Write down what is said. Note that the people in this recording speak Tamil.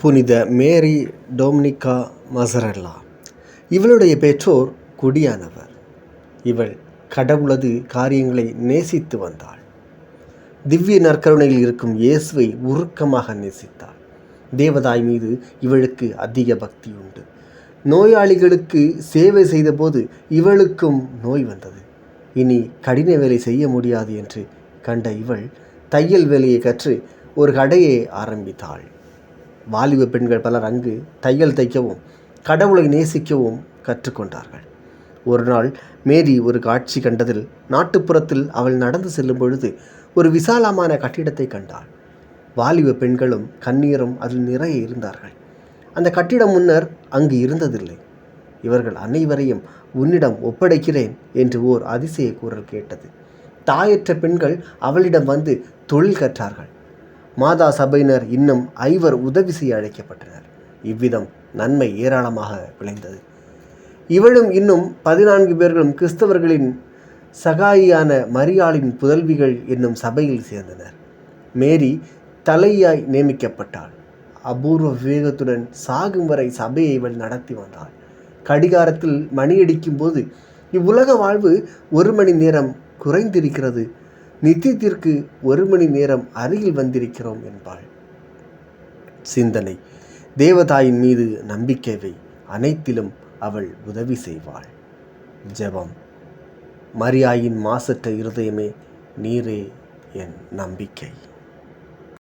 புனித மேரி டோம்னிகா மசரல்லா. இவளுடைய பெற்றோர் குடியானவர். இவள் கடவுளது காரியங்களை நேசித்து வந்தாள். திவ்ய நற்கருணையில் இருக்கும் இயேசுவை உருக்கமாக நேசித்தாள். தேவதாய் மீது இவளுக்கு அதிக பக்தி உண்டு. நோயாளிகளுக்கு சேவை செய்தபோது இவளுக்கும் நோய் வந்தது. இனி கடின வேலை செய்ய முடியாது என்று கண்ட இவள் தையல் வேலையை கற்று ஒரு கடையை ஆரம்பித்தாள். வாலிப பெண்கள் பலர் அங்கு தையல் தைக்கவும் கடவுளை நேசிக்கவும் கற்றுக்கொண்டார்கள். ஒரு நாள் மேரி ஒரு காட்சி கண்டதில் நாட்டுப்புறத்தில் அவள் நடந்து செல்லும் பொழுது ஒரு விசாலமான கட்டிடத்தை கண்டாள். வாலிப பெண்களும் கண்ணீரும் அதில் நிறைய இருந்தார்கள். அந்த கட்டிடம் முன்னர் அங்கு இருந்ததில்லை. இவர்கள் அனைவரையும் உன்னிடம் ஒப்படைக்கிறேன் என்று ஓர் அதிசய குரல் கேட்டது. தாயற்ற பெண்கள் அவளிடம் வந்து தொழில் கற்றார்கள். மாதா சபையினர் இன்னும் ஐவர் உதவி செய்ய அழைக்கப்பட்டனர். இவ்விதம் நன்மை ஏராளமாக விளைந்தது. இவளும் இன்னும் பதினான்கு பேர்களும் கிறிஸ்தவர்களின் சகாயியான மரியாளின் புதல்விகள் என்னும் சபையில் சேர்ந்தனர். மேரி தலையாய் நியமிக்கப்பட்டாள். அபூர்வ விவேகத்துடன் சாகும் வரை சபையை இவள் நடத்தி வந்தாள். கடிகாரத்தில் மணியடிக்கும் போது இவ்வுலக வாழ்வு ஒரு மணி நேரம் குறைந்திருக்கிறது. நித்தியத்திற்கு ஒரு மணி நேரம் அருகில் வந்திருக்கிறோம் என்பாள். சிந்தனை. தேவதாயின் மீது நம்பிக்கைவை அனைத்திலும் அவள் உதவி செய்வாள். ஜெபம். மரியாயின் மாசற்ற இருதயமே நீரே என் நம்பிக்கை.